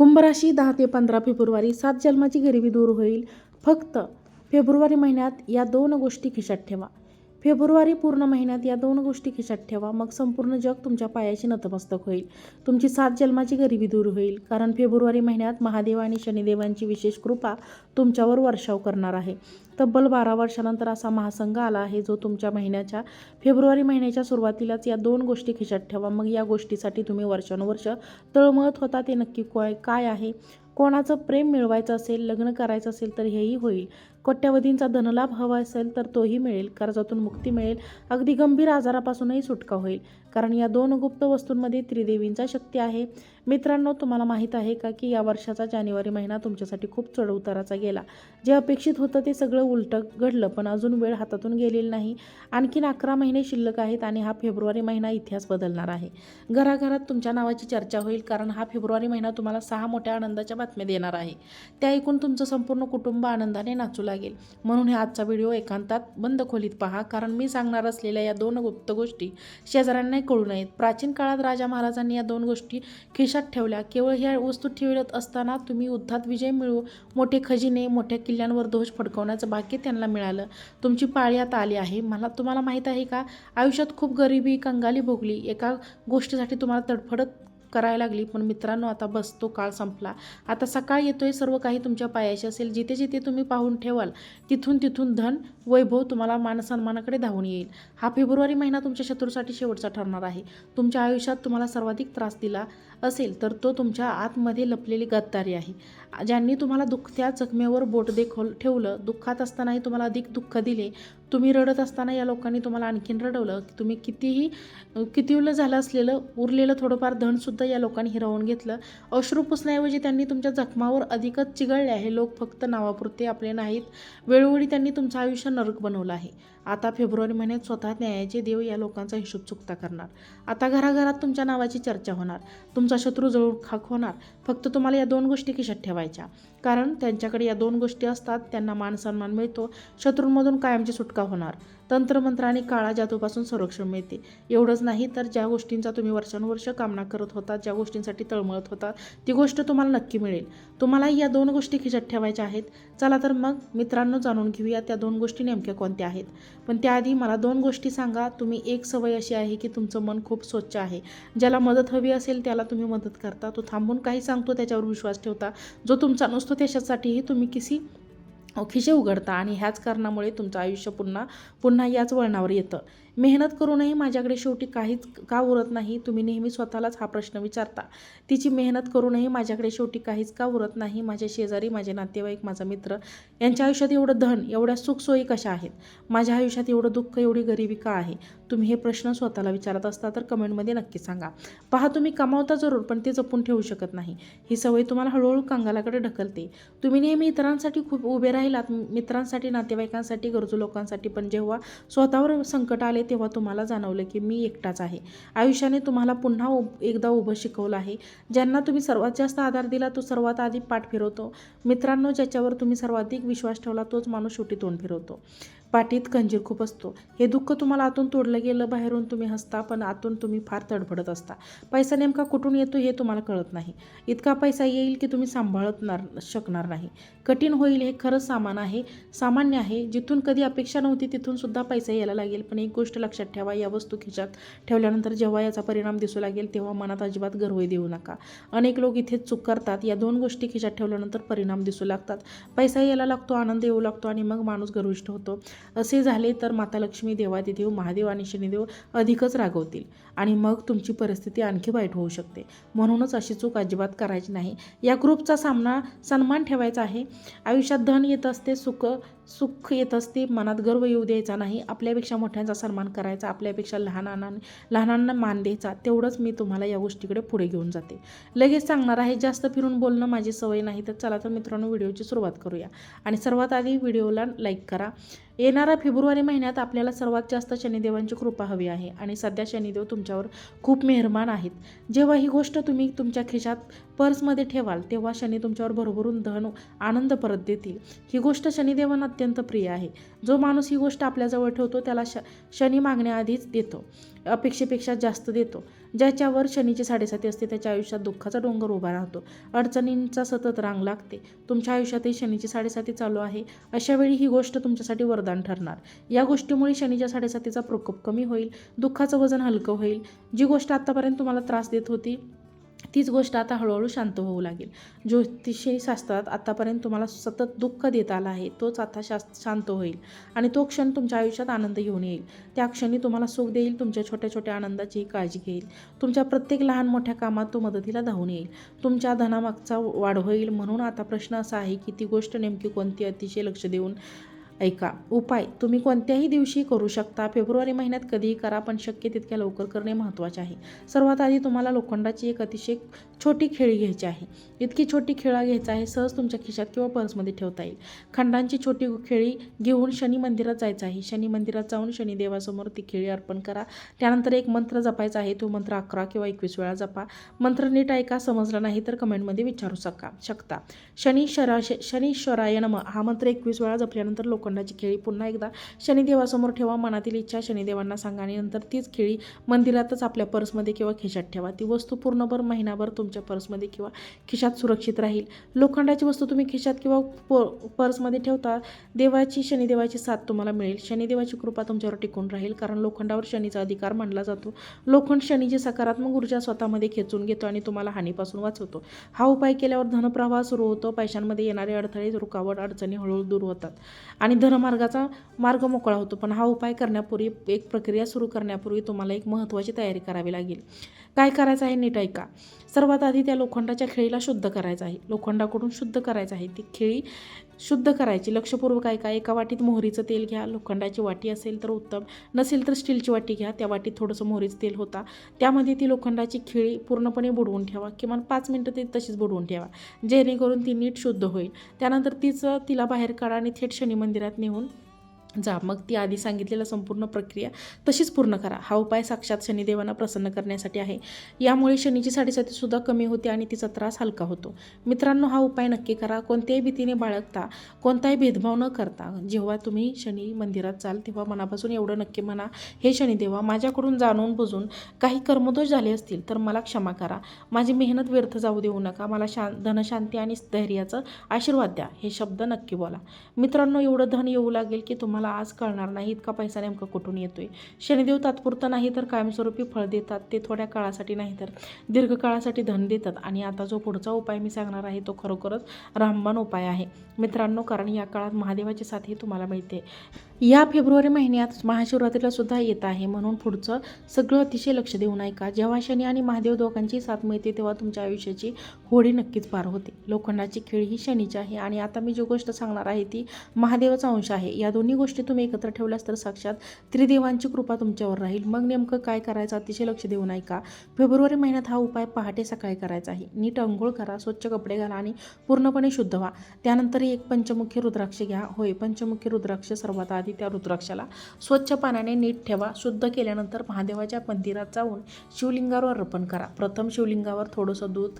कुंभराशी दहा ते पंधरा फेब्रुवारी सात जन्माची गरिबी दूर होईल. फक्त फेब्रुवारी महिन्यात या दोन गोष्टी खिशात ठेवा. फेब्रुवारी पूर्ण महिन्यात या दोन गोष्टी खिशात ठेवा. मग संपूर्ण जग तुमच्या पायाशी नतमस्तक होईल. तुमची सात जन्माची गरिबी दूर होईल. कारण फेब्रुवारी महिन्यात महादेव आणि शनिदेवांची विशेष कृपा तुमच्यावर वर्षाव करणार आहे. तब्बल बारा वर्षानंतर असा महासंघ आला आहे जो तुमच्या महिन्याच्या फेब्रुवारी महिन्याच्या सुरुवातीलाच या दोन गोष्टी खिशात ठेवा. मग या गोष्टीसाठी तुम्ही वर्षानुवर्ष तळमळत होता. ते नक्की काय काय आहे? कोणाचं प्रेम मिळवायचं असेल लग्न करायचं असेल तर हेही होईल. कोट्यावधींचा धनलाभ हवा असेल तर तोही मिळेल. कर्जातून मुक्ती मिळेल. अगदी गंभीर आजारापासूनही सुटका होईल. कारण या दोन गुप्त वस्तूंमध्ये त्रिदेवींचा शक्ती आहे. मित्रांनो तुम्हाला माहीत आहे का की या वर्षाचा जानेवारी महिना तुमच्यासाठी खूप चढउताराचा गेला. जे अपेक्षित होतं ते सगळं उलटं घडलं पण अजून वेळ हातातून गेलेली नाही. आणखीन अकरा महिने शिल्लक आहेत आणि हा फेब्रुवारी महिना इतिहास बदलणार आहे. घराघरात तुमच्या नावाची चर्चा होईल कारण हा फेब्रुवारी महिना तुम्हाला सहा मोठ्या आनंदाच्या बातम्या देणार आहे. त्या ऐकून तुमचं संपूर्ण कुटुंब आनंदाने नाचू लागेल. म्हणून हे आजचा व्हिडिओ एकांतात बंद खोलीत पहा कारण मी सांगणार असलेल्या या दोन गुप्त गोष्टी शेजाऱ्यांनाही कळू नयेत. प्राचीन काळात राजा महाराजांनी या दोन गोष्टी खिशात ठेवल्या. केवळ ह्या वस्तू ठेवत असताना तुम्ही युद्धात विजय मिळवू मोठे खजिने मोठ्या किल्ल्यांवर ध्वज फडकवण्याचं भाग्य त्यांना मिळालं. तुमची पाळी आता आली आहे. मला तुम्हाला माहीत आहे का? आयुष्यात खूप गरिबी कंगाली भोगली. एका गोष्टीसाठी तुम्हाला तडफडत करायला लागली पण मित्रांनो आता बस तो काळ संपला. आता सकाळ येतोय सर्व काही तुमच्या पायाशी असेल. जिथे जिथे तुम्ही पाहून ठेवाल तिथून तिथून धन वैभव तुम्हाला मानसन्मानाकडे धावून येईल. हा फेब्रुवारी महिना तुमच्या शत्रूसाठी शेवटचा ठरणार आहे. तुमच्या आयुष्यात तुम्हाला सर्वाधिक त्रास दिला असेल तर तो तुमच्या आतमध्ये लपलेली गद्दारी आहे. ज्यांनी तुम्हाला दुःख त्या जखमेवर बोट देखोल ठेवलं दुःखात असतानाही तुम्हाला अधिक दुःख दिले तुम्ही रडत असताना या लोकांनी तुम्हाला आणखीन रडवलं. की तुम्ही कितीही कितीवलं झालं असलेलं उरलेलं थोडंफार धनसुद्धा या लोकांनी हिरावून घेतलं. अश्रू पुसण्याऐवजी त्यांनी तुमच्या जखमावर अधिकच चिघळले आहे. लोक फक्त नावापुरते आपले नाहीत. वेळोवेळी त्यांनी तुमचं आयुष्य नरक बनवलं आहे. आता फेब्रुवारी महिन्यात स्वतः न्यायाचे देव या लोकांचा हिशोब चुकता करणार. आता घराघरात तुमच्या नावाची चर्चा होणार. तुमचा शत्रू जळून खाक होणार. फक्त तुम्हाला या दोन गोष्टी खिशात ठेवायच्या. कारण त्यांच्याकडे या दोन गोष्टी असतात त्यांना मानसन्मान मिळतो शत्रूंमधून कायमची सुटका होणार. तंत्रमंत्र आणि काळा जादूपासून संरक्षण मिळते. एवढंच नाही तर ज्या गोष्टींचा तुम्ही वर्षानुवर्ष कामना करत होता ज्या गोष्टींसाठी तळमळत होता ती गोष्ट तुम्हाला नक्की मिळेल. तुम्हाला या दोन गोष्टी खिशात ठेवायच्या आहेत. चला तर मग मित्रांनो जाणून घेऊया त्या दोन गोष्टी नेमक्या कोणत्या आहेत. पण त्याआधी मला दोन गोष्टी सांगा. तुम्ही एक सवय अशी आहे की तुमचं मन खूप स्वच्छ आहे. ज्याला मदत हवी असेल त्याला तुम्ही मदत करता. तो थांबून काही सांगतो त्याच्यावर विश्वास ठेवता. जो तुमचा नसतो त्याच्यासाठीही तुम्ही किसी खिशे उघडता आणि ह्याच कारणामुळे तुमचं आयुष्य पुन्हा पुन्हा याच वळणावर येतं. मेहनत करूनही माझ्याकडे शेवटी काहीच का उरत नाही? तुम्ही नेहमी स्वतःलाच हा प्रश्न विचारता. तिची मेहनत करूनही माझ्याकडे शेवटी काहीच का उरत नाही? माझे शेजारी माझे नातेवाईक माझा मित्र यांच्या आयुष्यात एवढं धन एवढ्या सुखसोयी कशा आहेत? माझ्या आयुष्यात एवढं दुःख एवढी गरिबी का आहे. तुम्ही हे प्रश्न स्वतःला विचारत असता तर कमेंटमध्ये नक्की सांगा. पहा तुम्ही कमावता जरूर पण ते जपून ठेवू शकत नाही. ही सवय तुम्हाला हळूहळू कंगालाकडे ढकलते. तुम्ही नेहमी इतरांसाठी खूप उभे राहिलात मित्रांसाठी नातेवाईकांसाठी गरजू लोकांसाठी पण जेव्हा स्वतःवर संकट आले तेव्हा तुम्हाला जाणवलं की मी एकटाच आहे. आयुष्याने तुम्हाला पुन्हा उब एकदा उभं शिकवलं आहे. ज्यांना तुम्ही सर्वात जास्त आधार दिला तो सर्वात आधी पाठ फिरवतो. मित्रांनो ज्याच्यावर तुम्ही सर्वाधिक विश्वास ठेवला तोच माणूस शेवटी तोंड फिरवतो. पाठीत खंजीर खूप असतो. हे दुःख तुम्हाला आतून तोडलं गेलं बाहेरून तुम्ही हसता पण आतून तुम्ही फार तडफडत असता. पैसा नेमका कुठून येतो हे तुम्हाला कळत नाही. इतका पैसा येईल की तुम्ही सांभाळतणार शकणार नाही. कठीण होईल हे खरंच सामान आहे सामान्य आहे. जिथून कधी अपेक्षा नव्हती तिथून सुद्धा पैसा यायला लागेल. पण एक गोष्ट लक्षात ठेवा या वस्तू खिशात ठेवल्यानंतर जेव्हा याचा परिणाम दिसू लागेल तेव्हा मनात अजिबात गर्वही देऊ नका. अनेक लोक इथेच चूक करतात. या दोन गोष्टी खिशात ठेवल्यानंतर परिणाम दिसू लागतात. पैसा यायला लागतो आनंद येऊ लागतो आणि मग माणूस गर्विष्ठ होतो. असे झाले तर माता लक्ष्मी देवादिदेव महादेव आणि शनिदेव अधिकच रागवतील. आणि मग तुमची परिस्थिती आणखी वाईट होऊ शकते. म्हणूनच अशी चूक अजिबात करायची नाही. या ग्रुपचा सामना सन्मान ठेवायचा आहे. आयुष्यात धन येत असते सुख सुख येत असते. मनात गर्व येऊ द्यायचा नाही. आपल्यापेक्षा मोठ्यांचा सन्मान करायचा आपल्यापेक्षा लहानांना लहानांना मान द्यायचा तेवढंच मी तुम्हाला या गोष्टीकडे पुढे घेऊन जाते. लगेच सांगणार आहे जास्त फिरून बोलणं माझी सवय नाही. तर चला तर मित्रांनो व्हिडिओची सुरुवात करूया. आणि सर्वात आधी व्हिडिओला लाईक करा. येणारा फेब्रुवारी महिन्यात आपल्याला सर्वात जास्त शनिदेवांची कृपा हवी आहे आणि सध्या शनिदेव तुमच्यावर खूप मेहरमान आहेत. जेव्हा ही गोष्ट तुम्ही तुमच्या खिशात पर्समध्ये ठेवाल तेव्हा शनी तुमच्यावर भरभरून धन आनंद परत देतील. ही गोष्ट शनिदेवांना अत्यंत प्रिय आहे. जो माणूस ही गोष्ट आपल्याजवळ ठेवतो त्याला श शनी मागण्याआधीच देतो. अपेक्षेपेक्षा जास्त देतो. ज्याच्यावर शनीची साडेसाती असते त्याच्या आयुष्यात दुःखाचा डोंगर उभा राहतो. अडचणींचा सतत रांग लागते. तुमच्या आयुष्यातही शनीची साडेसाती चालू आहे. अशावेळी ही गोष्ट तुमच्यासाठी वरदान ठरणार. या गोष्टीमुळे शनीच्या साडेसातीचा प्रकोप कमी होईल. दुःखाचं वजन हलकं होईल. जी गोष्ट आत्तापर्यंत तुम्हाला त्रास देत होती तीच गोष्ट आता हळूहळू शांत होऊ लागेल. ज्योतिषी शास्त्रात आतापर्यंत तुम्हाला सतत दुःख देत आला आहे तोच आता शास शांत होईल आणि तो क्षण तुमच्या आयुष्यात आनंद घेऊन येईल. त्या क्षणी तुम्हाला सुख देईल तुमच्या छोट्या छोट्या आनंदाची काळजी घेईल. तुमच्या प्रत्येक लहान मोठ्या कामात तो मदतीला धावून येईल. तुमच्या धनामागचा वाढ होईल म्हणून आता प्रश्न असा आहे की ती गोष्ट नेमकी कोणती अतिशय लक्ष देऊन ऐका उपाय. तुम्ही कोणत्याही दिवशी करू शकता. फेब्रुवारी महिन्यात कधीही करा पण शक्य तितक्या लवकर करणे महत्त्वाचे आहे. सर्वात आधी तुम्हाला लोखंडाची एक अतिशय छोटी खेळी घ्यायची आहे. इतकी छोटी खेळा घ्यायचा आहे सहज तुमच्या खिशात किंवा पर्समध्ये ठेवता येईल. खंडांची छोटी खेळी घेऊन शनी मंदिरात जायचं आहे. शनी मंदिरात जाऊन शनिदेवासमोर ती खेळी अर्पण करा. त्यानंतर एक मंत्र जपायचा आहे. तो मंत्र अकरा किंवा एकवीस वेळा जपा. मंत्र नीट ऐका. समजला नाही तर कमेंटमध्ये विचारू शका शकता. शनी शरा शनीश्वराय नम. हा मंत्र एकवीस वेळा जपल्यानंतर लोखंडाची खेळी पुन्हा एकदा शनिदेवासमोर ठेवा मनातील इच्छा शनिदेवांना सांगा आणि नंतर तीच खेळी मंदिरातच आपल्या पर्समध्ये किंवा खिशात ठेवा. ती वस्तू पूर्णभर महिनाभर तुमच्या पर्समध्ये किंवा खिशात सुरक्षित राहील. लोखंडाची वस्तू तुम्ही खिशात किंवा प पर्समध्ये ठेवता देवाची शनिदेवाची साथ तुम्हाला मिळेल. शनिदेवाची कृपा तुमच्यावर टिकून राहील कारण लोखंडावर शनीचा अधिकार मानला जातो. लोखंड शनीची सकारात्मक ऊर्जा स्वतःमध्ये खेचून घेतो आणि तुम्हाला हानीपासून वाचवतो. हा उपाय केल्यावर धनप्रवाह सुरू होतो. पैशांमध्ये येणारे अडथळे रुकावट अडचणी हळूहळू दूर होतात. आणि धनमार्गाचा मार्ग मोकळा होतो पण हा उपाय करण्यापूर्वी एक प्रक्रिया सुरू करण्यापूर्वी तुम्हाला एक महत्त्वाची तयारी करावी लागेल. काय करायचं आहे नीट ऐका. सर्वात आधी त्या लोखंडाच्या खेळीला शुद्ध करायचं आहे. लोखंडाकडून शुद्ध करायचं आहे. ती खेळी शुद्ध करायची. लक्षपूर्वक ऐका. एका वाटीत मोहरीचं तेल घ्या. लोखंडाची वाटी असेल तर उत्तम. नसेल तर स्टीलची वाटी घ्या. त्या वाटीत थोडंसं मोहरीचं तेल होता. त्यामध्ये ती लोखंडाची खिळी पूर्णपणे बुडवून ठेवा किमान पाच मिनटं ती तशीच बुडवून ठेवा. जेणेकरून ती नीट शुद्ध होईल. त्यानंतर तिचं तिला बाहेर काढा आणि थेट शनी मंदिरात नेऊन जा मग ती आधी सांगितलेलं संपूर्ण प्रक्रिया तशीच पूर्ण करा. हा उपाय साक्षात शनिदेवांना प्रसन्न करण्यासाठी आहे. यामुळे शनीची साडेसातीसुद्धा कमी होते आणि तिचा त्रास हलका होतो. मित्रांनो हा उपाय नक्की करा. कोणत्याही भीतीने बाळगता कोणताही भेदभाव न करता जेव्हा तुम्ही शनी मंदिरात जाल तेव्हा मनापासून एवढं नक्की म्हणा हे शनिदेवा माझ्याकडून जाणून बुजून काही कर्मदोष झाले असतील तर मला क्षमा करा. माझी मेहनत व्यर्थ जाऊ देऊ नका. मला शां धनशांती आणि धैर्याचं आशीर्वाद द्या. हे शब्द नक्की बोला. मित्रांनो एवढं धन येऊ लागेल की तुम्हाला आज कळणार नाही इतका पैसा नेमका कुठून येतोय? शनिदेव तात्पुरता नाही तर कायमस्वरूपी फळ देतात ते थोड्या काळासाठी नाही तर दीर्घकाळासाठी धन देतात. आणि आता जो पुढचा उपाय मी सांगणार आहे तो खरोखरच रामबाण उपाय आहे. मित्रांनो कारण या काळात महादेवाची साथ ही तुम्हाला मिळते. या फेब्रुवारी महिन्यात महाशिवरात्रीला सुद्धा येत आहे. म्हणून पुढचं सगळं अतिशय लक्ष देऊन ऐका जेव्हा शनी आणि महादेव दोघांची साथ मिळते तेव्हा तुमच्या आयुष्याची होडी नक्कीच पार होते. लोखंडाची खेळ ही शनीची आहे. आणि आता मी जी गोष्ट सांगणार आहे ती महादेवाचा अंश आहे. या दोन्ही गोष्टी तुम्ही एकत्र ठेवल्यास तर साक्षात त्रिदेवांची कृपा तुमच्यावर राहील. मग नेमकं काय करायचं अतिशय लक्ष देऊन ऐका फेब्रुवारी महिन्यात हा उपाय पहाटे सकाळी करायचा आहे. नीट अंघोळ करा स्वच्छ कपडे घाला आणि पूर्णपणे शुद्ध व्हा. त्यानंतर एक पंचमुखी रुद्राक्ष घ्या. होय पंचमुखी रुद्राक्ष सर्वात आधी आधी त्या रुद्राक्षाला स्वच्छ पाण्याने नीट ठेवा शुद्ध केल्यानंतर महादेवाच्या मंदिरात जाऊन शिवलिंगावर अर्पण करा. प्रथम शिवलिंगावर थोडंसं दूध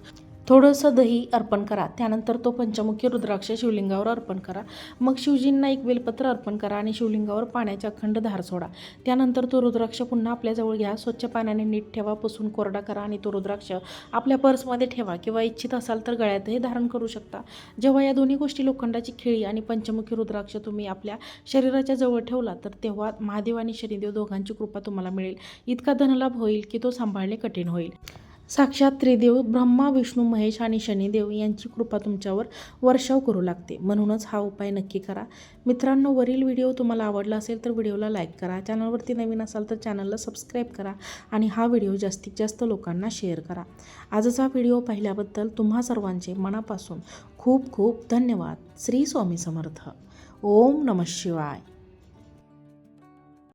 थोडंसं दही अर्पण करा. त्यानंतर तो पंचमुखी रुद्राक्ष शिवलिंगावर अर्पण करा. मग शिवजींना एक बेलपत्र अर्पण करा आणि शिवलिंगावर पाण्याचा अखंड धार सोडा. त्यानंतर तो रुद्राक्ष पुन्हा आपल्याजवळ घ्या. स्वच्छ पाण्याने नीट ठेवा पुसून कोरडा करा आणि तो रुद्राक्ष आपल्या पर्समध्ये ठेवा किंवा इच्छित असाल तर गळ्यातही धारण करू शकता. जेव्हा या दोन्ही गोष्टी लोखंडाची खेळी आणि पंचमुखी रुद्राक्ष तुम्ही आपल्या शरीराच्या जवळ ठेवला तर तेव्हा महादेव आणि शनिदेव दोघांची कृपा तुम्हाला मिळेल. इतका धनलाभ होईल की तो सांभाळणे कठीण होईल. साक्षात त्रिदेव ब्रह्मा विष्णू महेश आणि शनिदेव यांची कृपा तुमच्यावर वर्षाव करू लागते. म्हणूनच हा उपाय नक्की करा. मित्रांनो वरील व्हिडिओ तुम्हाला आवडला असेल तर व्हिडिओला लाईक करा. चॅनलवरती नवीन असाल तर चॅनलला सबस्क्राईब करा आणि हा व्हिडिओ जास्तीत जास्त लोकांना शेअर करा. आजचा व्हिडिओ पाहिल्याबद्दल तुम्हा सर्वांचे मनापासून खूप खूप धन्यवाद. श्री स्वामी समर्थ. ओम नमः शिवाय.